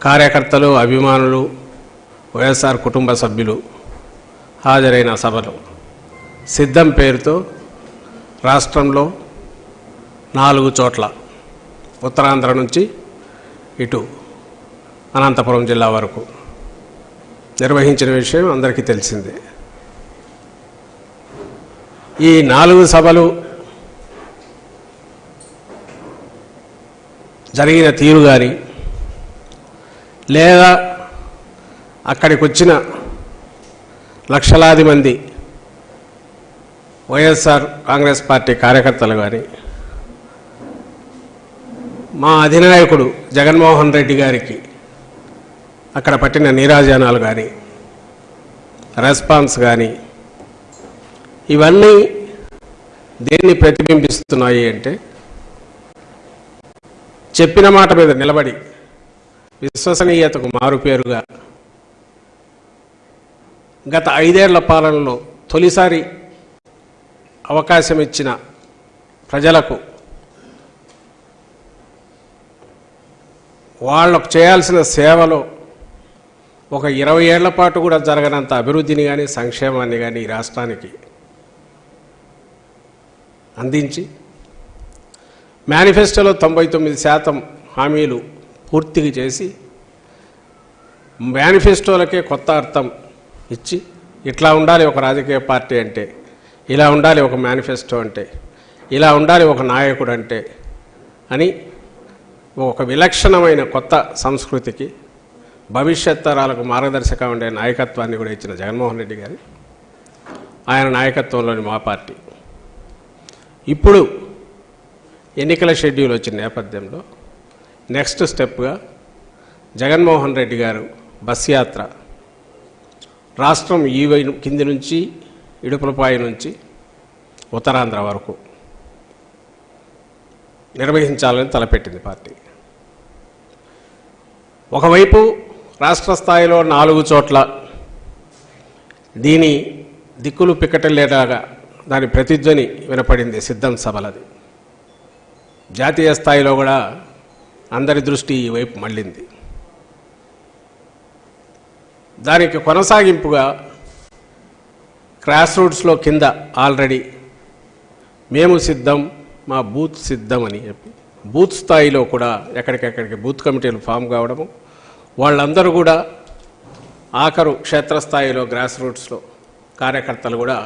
కార్యకర్తలు అభిమానులు వైఎస్ఆర్ కుటుంబ సభ్యులు హాజరైన సభలు సిద్ధం పేరుతో రాష్ట్రంలో నాలుగు చోట్ల ఉత్తరాంధ్ర నుంచి ఇటు అనంతపురం జిల్లా వరకు నిర్వహించిన విషయం అందరికీ తెలిసిందే. ఈ నాలుగు సభలు జరిగిన తీరు కానీ లేదా అక్కడికి వచ్చిన లక్షలాది మంది వైఎస్ఆర్ కాంగ్రెస్ పార్టీ కార్యకర్తలు కానీ మా అధినాయకుడు జగన్మోహన్ రెడ్డి గారికి అక్కడ పట్టిన నీరాజనాలు కానీ రెస్పాన్స్ కానీ ఇవన్నీ దేన్ని ప్రతిబింబిస్తున్నాయి అంటే చెప్పిన మాట మీద నిలబడి విశ్వసనీయతకు మారుపేరుగా గత ఐదేళ్ళ పాలనలో తొలిసారి అవకాశం ఇచ్చిన ప్రజలకు వాళ్ళకు చేయాల్సిన సేవలో ఒక ఇరవై ఏళ్ళ పాటు కూడా జరగనంత అభివృద్ధిని కానీ సంక్షేమాన్ని కానీ ఈ రాష్ట్రానికి అందించి మేనిఫెస్టోలో తొంభై తొమ్మిది శాతం హామీలు పూర్తిగా చేసి మేనిఫెస్టోలకే కొత్త అర్థం ఇచ్చి ఇట్లా ఉండాలి ఒక రాజకీయ పార్టీ అంటే ఇలా ఉండాలి ఒక మేనిఫెస్టో అంటే ఇలా ఉండాలి ఒక నాయకుడు అంటే అని ఒక విలక్షణమైన కొత్త సంస్కృతికి భవిష్యత్ తరాలకు మార్గదర్శక ఉండే నాయకత్వాన్ని కూడా ఇచ్చిన జగన్మోహన్ రెడ్డి గారి ఆయన నాయకత్వంలోని మా పార్టీ. ఇప్పుడు ఎన్నికల షెడ్యూల్ వచ్చిన నేపథ్యంలో నెక్స్ట్ స్టెప్గా జగన్మోహన్ రెడ్డి గారు బస్ యాత్ర. రాష్ట్రం ఈ వై- కింది నుంచి ఇడుపులపాయ నుంచి ఉత్తరాంధ్ర వరకు నిర్వహించాలని తలపెట్టింది పార్టీ. ఒకవైపు రాష్ట్ర స్థాయిలో నాలుగు చోట్ల దీని దిక్కులు పిక్కటలేలాగా దాని ప్రతిధ్వని వినపడింది సిద్ధం సభలది. జాతీయ స్థాయిలో కూడా అందరి దృష్టి ఈ వైపు మళ్ళింది. దానికి కొనసాగింపుగా క్రాస్ రూట్స్లో కింద ఆల్రెడీ మేము సిద్ధం మా బూత్ సిద్ధం అని చెప్పి బూత్ స్థాయిలో కూడా ఎక్కడికెక్కడికి బూత్ కమిటీలు ఫామ్ కావడము వాళ్ళందరూ కూడా ఆఖరు క్షేత్రస్థాయిలో గ్రాస్ రూట్స్లో కార్యకర్తలు కూడా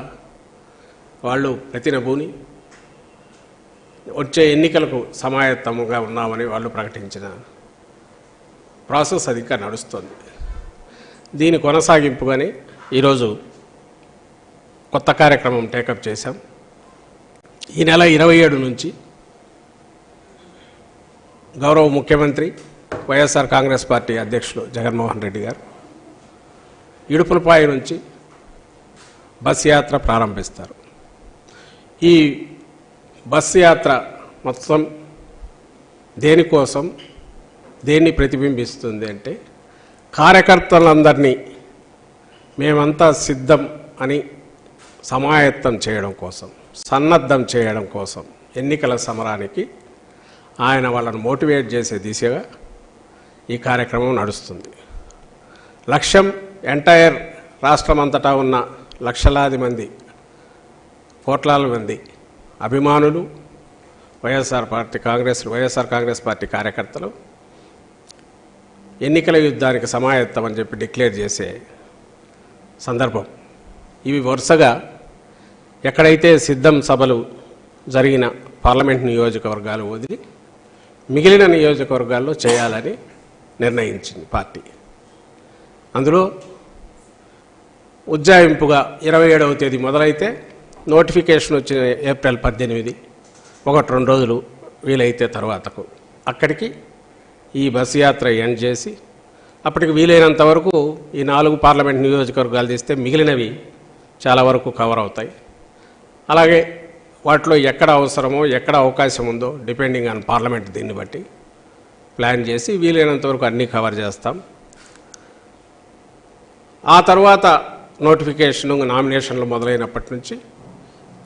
వాళ్ళు ప్రతినభూని వచ్చే ఎన్నికలకు సమాయత్తముగా ఉన్నామని వాళ్ళు ప్రకటించిన ప్రాసెస్ అది ఇంకా నడుస్తుంది. దీని కొనసాగింపుగానే ఈరోజు కొత్త కార్యక్రమం టేకప్ చేశాం. ఈ నెల ఇరవై ఏడు నుంచి గౌరవ ముఖ్యమంత్రి వైఎస్ఆర్ కాంగ్రెస్ పార్టీ అధ్యక్షులు జగన్మోహన్ రెడ్డి గారు ఇడుపులపాయ నుంచి బస్ యాత్ర ప్రారంభిస్తారు. ఈ బస్సు యాత్ర మొత్తం దేనికోసం? దేన్ని ప్రతిబింబిస్తుంది అంటే కార్యకర్తలందరినీ మేమంతా సిద్ధం అని సమాయత్తం చేయడం కోసం సన్నద్ధం చేయడం కోసం ఎన్నికల సమరానికి ఆయన వాళ్ళను మోటివేట్ చేసే దిశగా ఈ కార్యక్రమం నడుస్తుంది. లక్ష్యం ఎంటైర్ రాష్ట్రమంతటా ఉన్న లక్షలాది మంది కోట్లాది మంది అభిమానులు YSR party Congress YSR Congress party కార్యకర్తలు ఎన్నికల యుద్ధానికి సమాయత్తం అని చెప్పి డిక్లేర్ చేసే సందర్భం. ఇవి వరుసగా ఎక్కడైతే సిద్ధం సభలు జరిగిన పార్లమెంట్ నియోజకవర్గాలు వదిలి మిగిలిన నియోజకవర్గాల్లో చేయాలని నిర్ణయించింది పార్టీ. అందులో ఉజ్జాయింపుగా ఇరవై ఏడవ తేదీ మొదలైతే నోటిఫికేషన్ వచ్చిన ఏప్రిల్ పద్దెనిమిది ఒకటి రెండు రోజులు వీలైతే తర్వాతకు. అక్కడికి ఈ బస్ యాత్ర ఎండ్ చేసి అప్పటికి వీలైనంత వరకు ఈ నాలుగు పార్లమెంట్ నియోజకవర్గాలు తీస్తే మిగిలినవి చాలా వరకు కవర్ అవుతాయి. అలాగే వాటిలో ఎక్కడ అవసరమో ఎక్కడ అవకాశం ఉందో డిపెండింగ్ ఆన్ పార్లమెంట్ దీన్ని బట్టి ప్లాన్ చేసి వీలైనంత వరకు అన్నీ కవర్ చేస్తాం. ఆ తర్వాత నోటిఫికేషన్ నామినేషన్లు మొదలైనప్పటి నుంచి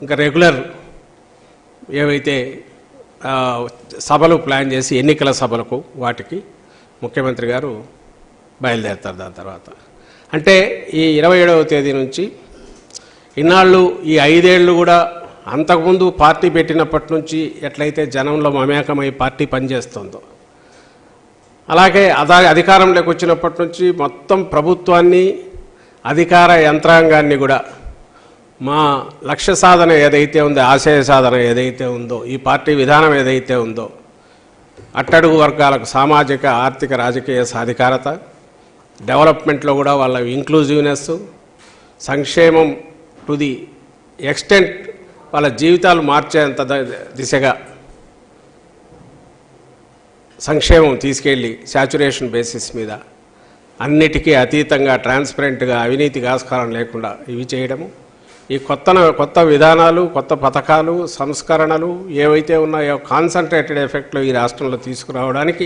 ఇంకా రెగ్యులర్ ఏవైతే సభలు ప్లాన్ చేసి ఎన్నికల సభలకు వాటికి ముఖ్యమంత్రి గారు బయలుదేరుతారు దాని తర్వాత. అంటే ఈ ఇరవై ఏడవ తేదీ నుంచి ఇన్నాళ్ళు ఈ ఐదేళ్ళు కూడా అంతకుముందు పార్టీ పెట్టినప్పటి నుంచి ఎట్లయితే జనంలో మమేకమై పార్టీ పనిచేస్తుందో అలాగే అదా అధికారంలోకి వచ్చినప్పటి నుంచి మొత్తం ప్రభుత్వాన్ని అధికార యంత్రాంగాన్ని కూడా మా లక్ష్య సాధన ఏదైతే ఉందో ఆశయ సాధన ఏదైతే ఉందో ఈ పార్టీ విధానం ఏదైతే ఉందో అట్టడుగు వర్గాలకు సామాజిక ఆర్థిక రాజకీయ సాధికారత డెవలప్మెంట్లో కూడా వాళ్ళ ఇంక్లూజివ్నెస్ సంక్షేమం టు ది ఎక్స్టెంట్ వాళ్ళ జీవితాలు మార్చేంత దిశగా సంక్షేమం తీసుకెళ్ళి శాచురేషన్ బేసిస్ మీద అన్నిటికీ అతీతంగా ట్రాన్స్పరెంట్గా అవినీతి ఆస్కారం లేకుండా ఇవి చేయడము. ఈ కొత్త కొత్త విధానాలు కొత్త పథకాలు సంస్కరణలు ఏవైతే ఉన్నాయో కాన్సన్ట్రేటెడ్ ఎఫెక్ట్లు ఈ రాష్ట్రంలో తీసుకురావడానికి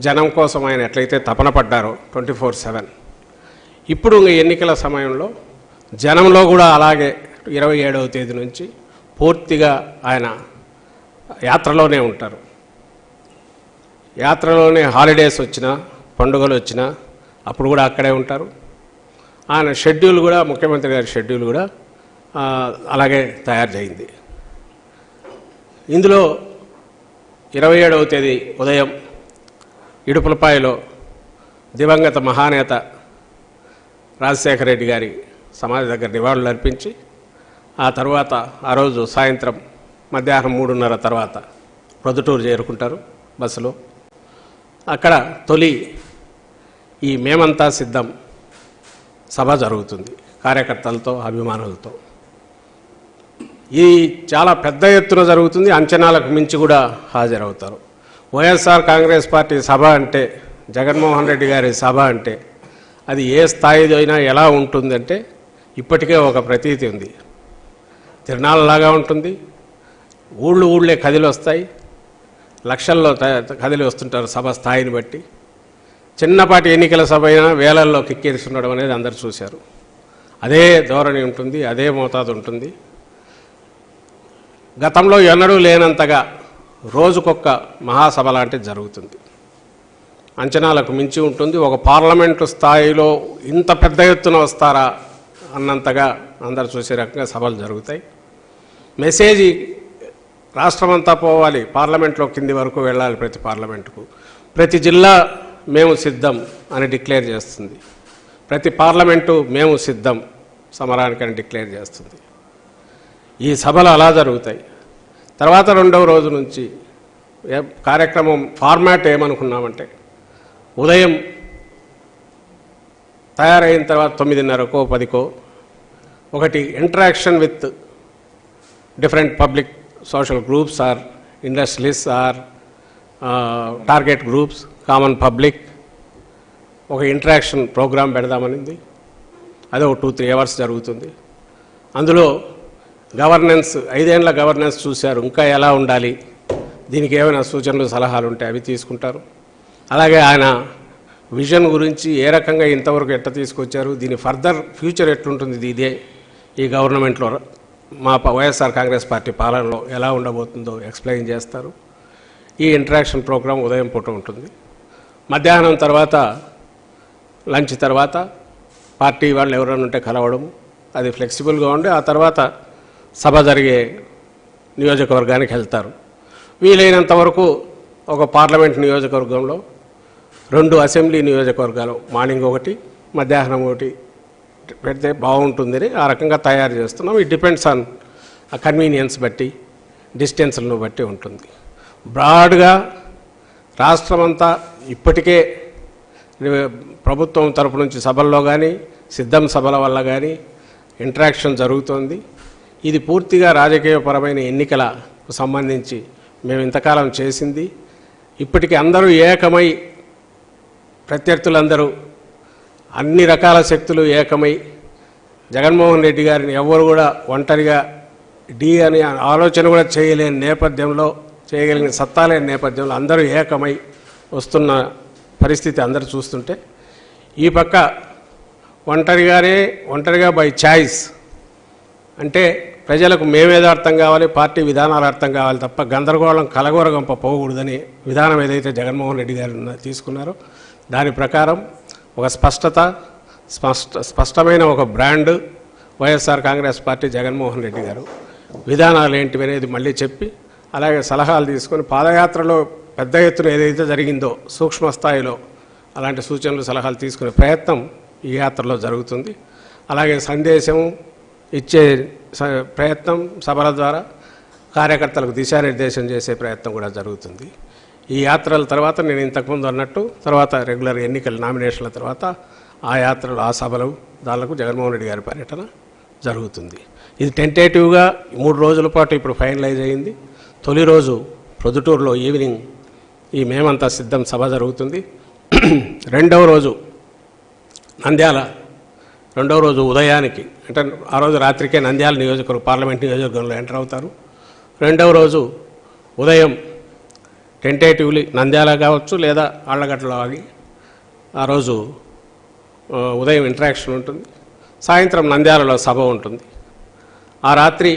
జనం కోసం ఆయన ఎట్లయితే తపన పడ్డారో ట్వంటీ ఫోర్ సెవెన్ ఇప్పుడు ఎన్నికల సమయంలో జనంలో కూడా అలాగే ఇరవై ఏడవ తేదీ నుంచి పూర్తిగా ఆయన యాత్రలోనే ఉంటారు. యాత్రలోనే హాలిడేస్ వచ్చినా పండుగలు వచ్చినా అప్పుడు కూడా అక్కడే ఉంటారు. ఆయన షెడ్యూల్ కూడా ముఖ్యమంత్రి గారి షెడ్యూల్ కూడా అలాగే తయారు చేయింది ఇందులో ఇరవై ఏడవ తేదీ ఉదయం ఇడుపులపాయలో దివంగత మహానేత రాజశేఖర రెడ్డి గారి సమాధి దగ్గర నివాళులు అర్పించి ఆ తర్వాత ఆ రోజు సాయంత్రం మధ్యాహ్నం మూడున్నర తర్వాత ప్రొద్దుటూరు చేరుకుంటారు బస్సులో. అక్కడ తొలి ఈ మేమంతా సిద్ధం సభ జరుగుతుంది కార్యకర్తలతో అభిమానులతో. ఇది చాలా పెద్ద ఎత్తున జరుగుతుంది. అంచనాలకు మించి కూడా హాజరవుతారు. వైఎస్ఆర్ కాంగ్రెస్ పార్టీ సభ అంటే జగన్మోహన్ రెడ్డి గారి సభ అంటే అది ఏ స్థాయిలో అయినా ఎలా ఉంటుందంటే ఇప్పటికే ఒక ప్రతీతి ఉంది. తిరణాలలాగా ఉంటుంది. ఊళ్ళు ఊళ్ళే కదిలి వస్తాయి. లక్షల్లో త- కదిలి వస్తుంటారు సభ స్థాయిని బట్టి. చిన్నపాటి ఎన్నికల సభ అయినా వేలల్లో ఉండడం అనేది అందరు చూశారు. అదే ధోరణి ఉంటుంది అదే మోతాదు ఉంటుంది. గతంలో ఎన్నడూ లేనంతగా రోజుకొక్క మహాసభ లాంటిది జరుగుతుంది. అంచనాలకు మించి ఉంటుంది. ఒక పార్లమెంటు స్థాయిలో ఇంత పెద్ద ఎత్తున వస్తారా అన్నంతగా అందరు చూసే రకంగా సభలు జరుగుతాయి. మెసేజ్ రాష్ట్రమంతా పోవాలి. పార్లమెంట్లో కింది వరకు వెళ్ళాలి ప్రతి పార్లమెంటుకు. ప్రతి జిల్లా మేము సిద్ధం అని డిక్లేర్ చేస్తుంది. ప్రతి పార్లమెంటు మేము సిద్ధం సమరానికని డిక్లేర్ చేస్తుంది. ఈ సభలు అలా జరుగుతాయి. తర్వాత రెండవ రోజు నుంచి కార్యక్రమం ఫార్మాట్ ఏమనుకున్నామంటే ఉదయం తయారైన తర్వాత తొమ్మిదిన్నరకో పదికో ఒకటి interaction with different public social groups or industries or target groups common public ఒక ఇంటరాక్షన్ ప్రోగ్రాం పెడదామనింది. అది ఒక టూ త్రీ అవర్స్ జరుగుతుంది. అందులో గవర్నెన్స్ ఐదేళ్ళ గవర్నెన్స్ చూశారు ఇంకా ఎలా ఉండాలి? దీనికి ఏమైనా సూచనలు సలహాలు ఉంటే అవి తీసుకుంటారు. అలాగే ఆయన విజన్ గురించి ఏ రకంగా ఇంతవరకు ఎట్ట తీసుకొచ్చారు దీని ఫర్దర్ ఫ్యూచర్ ఎట్లుంటుంది ఇది ఇదే ఈ గవర్నమెంట్లో మా వైఎస్ఆర్ కాంగ్రెస్ పార్టీ పాలనలో ఎలా ఉండబోతుందో ఎక్స్ప్లెయిన్ చేస్తారు. ఈ ఇంటరాక్షన్ ప్రోగ్రాం ఉదయం పూట ఉంటుంది. మధ్యాహ్నం తర్వాత లంచ్ తర్వాత పార్టీ వాళ్ళు ఎవరైనా ఉంటే కలవడం అది ఫ్లెక్సిబుల్గా ఉండి ఆ తర్వాత సభ జరిగే నియోజకవర్గానికి వెళ్తారు. వీలైనంత వరకు ఒక పార్లమెంట్ నియోజకవర్గంలో రెండు అసెంబ్లీ నియోజకవర్గాలు మార్నింగ్ ఒకటి మధ్యాహ్నం ఒకటి పెడితే బాగుంటుందని ఆ రకంగా తయారు చేస్తున్నాం. ఇట్ డిపెండ్స్ ఆన్ ఆ కన్వీనియన్స్ బట్టి డిస్టెన్స్లను బట్టి ఉంటుంది. బ్రాడ్గా రాష్ట్రమంతా ఇప్పటికే ప్రభుత్వం తరపు నుంచి సభల్లో కానీ సిద్ధం సభల వల్ల కానీ ఇంటరాక్షన్ జరుగుతోంది. ఇది పూర్తిగా రాజకీయపరమైన ఎన్నికలకు సంబంధించి మేము ఇంతకాలం చేసింది. ఇప్పటికీ అందరూ ఏకమై ప్రత్యర్థులందరూ అన్ని రకాల శక్తులు ఏకమై జగన్మోహన్ రెడ్డి గారిని ఎవరు కూడా ఒంటరిగా డి అనే ఆలోచన కూడా చేయలేని నేపథ్యంలో చేయగలిగిన సత్తా లేని నేపథ్యంలో అందరూ ఏకమై వస్తున్న పరిస్థితి అందరూ చూస్తుంటే ఈ పక్క ఒంటరిగానే ఒంటరిగా బై ఛాయిస్ అంటే ప్రజలకు మేమేదో అర్థం కావాలి పార్టీ విధానాలు అర్థం కావాలి తప్ప గందరగోళం కలగోరగంప పోకూడదని విధానం ఏదైతే జగన్మోహన్ రెడ్డి గారు తీసుకున్నారో దాని ప్రకారం ఒక స్పష్టత స్పష్ట స్పష్టమైన ఒక brand YSR Congress party Jaganmohan Reddy garu. విధానాలు ఏంటివి అనేది మళ్ళీ చెప్పి అలాగే సలహాలు తీసుకొని పాదయాత్రలో పెద్ద ఎత్తున ఏదైతే జరిగిందో సూక్ష్మ స్థాయిలో అలాంటి సూచనలు సలహాలు తీసుకునే ప్రయత్నం ఈ యాత్రలో జరుగుతుంది. అలాగే సందేశం ఇచ్చే స- ప్రయత్నం సభల ద్వారా కార్యకర్తలకు దిశానిర్దేశం చేసే ప్రయత్నం కూడా జరుగుతుంది. ఈ యాత్రల తర్వాత నేను ఇంతకుముందు అన్నట్టు తర్వాత రెగ్యులర్ ఎన్నికల నామినేషన్ల తర్వాత ఆ యాత్రలు ఆ సభలు దానిలకు జగన్మోహన్ రెడ్డి గారి పర్యటన జరుగుతుంది. ఇది టెంటేటివ్గా మూడు రోజుల పాటు ఇప్పుడు ఫైనలైజ్ అయింది. తొలి రోజు ప్రొద్దుటూరులో ఈవినింగ్ ఈ మేమంతా సిద్ధం సభ జరుగుతుంది. రెండవ రోజు నంద్యాల రెండవ రోజు ఉదయానికి అంటే ఆ రోజు రాత్రికే నంద్యాల నియోజకవర్గం పార్లమెంట్ నియోజకవర్గంలో ఎంటర్ అవుతారు. రెండవ రోజు ఉదయం టెంటేటివ్లీ నంద్యాల కావచ్చు లేదా ఆళ్ళగడ్డలో ఆగి ఆ రోజు ఉదయం ఇంటరాక్షన్ ఉంటుంది. సాయంత్రం నంద్యాలలో సభ ఉంటుంది. ఆ రాత్రి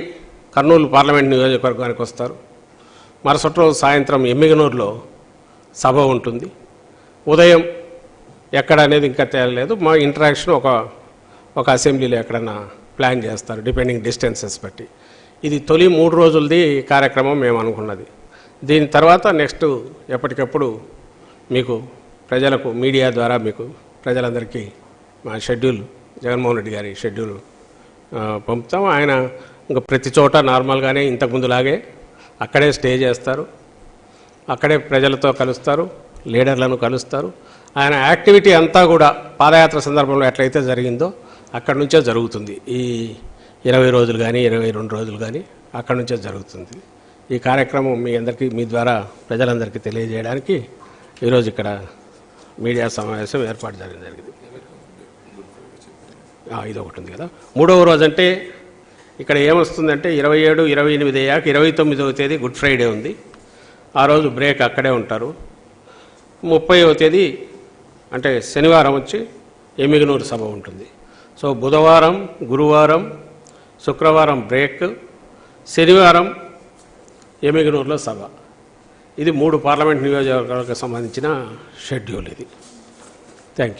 కర్నూలు పార్లమెంట్ నియోజకవర్గానికి వస్తారు. మరుసటి రోజు సాయంత్రం ఎమ్మిగనూరులో సభ ఉంటుంది. ఉదయం ఎక్కడ అనేది ఇంకా తేలలేదు. మా ఇంటరాక్షన్ ఒక ఒక అసెంబ్లీలో ఎక్కడన్నా ప్లాన్ చేస్తారు డిపెండింగ్ డిస్టెన్సెస్ బట్టి. ఇది తొలి మూడు రోజులది కార్యక్రమం మేము అనుకున్నది. దీని తర్వాత నెక్స్ట్ ఎప్పటికప్పుడు మీకు ప్రజలకు మీడియా ద్వారా మీకు ప్రజలందరికీ మా షెడ్యూల్ జగన్మోహన్ రెడ్డి గారి షెడ్యూల్ పంపుతాం. ఆయన ఇంకా ప్రతి చోట నార్మల్గానే ఇంతకుముందులాగే అక్కడే స్టే చేస్తారు. అక్కడే ప్రజలతో కలుస్తారు లీడర్లను కలుస్తారు. ఆయన యాక్టివిటీ అంతా కూడా పాదయాత్ర సందర్భంలో ఎట్లయితే జరిగిందో అక్కడి నుంచే జరుగుతుంది. ఈ ఇరవై రోజులు కానీ ఇరవై రెండు రోజులు కానీ అక్కడి నుంచే జరుగుతుంది. ఈ కార్యక్రమం మీ అందరికీ మీ ద్వారా ప్రజలందరికీ తెలియజేయడానికి ఈరోజు ఇక్కడ మీడియా సమావేశం ఏర్పాటు చేయడం జరిగింది. ఇది ఒకటి ఉంది కదా. మూడవ రోజు అంటే ఇక్కడ ఏమొస్తుందంటే ఇరవై ఏడు ఇరవై ఎనిమిది అయ్యాక ఇరవై తొమ్మిదవ తేదీ గుడ్ ఫ్రైడే ఉంది. ఆ రోజు బ్రేక్ అక్కడే ఉంటారు. ముప్పైవ తేదీ అంటే శనివారం వచ్చి ఎమ్మిగనూరు సభ ఉంటుంది. సో బుధవారం గురువారం శుక్రవారం బ్రేక్ శనివారం ఎమిగనూరులో సభ. ఇది మూడు పార్లమెంట్ నియోజకవర్గాలకు సంబంధించిన షెడ్యూల్ ఇది. Thank you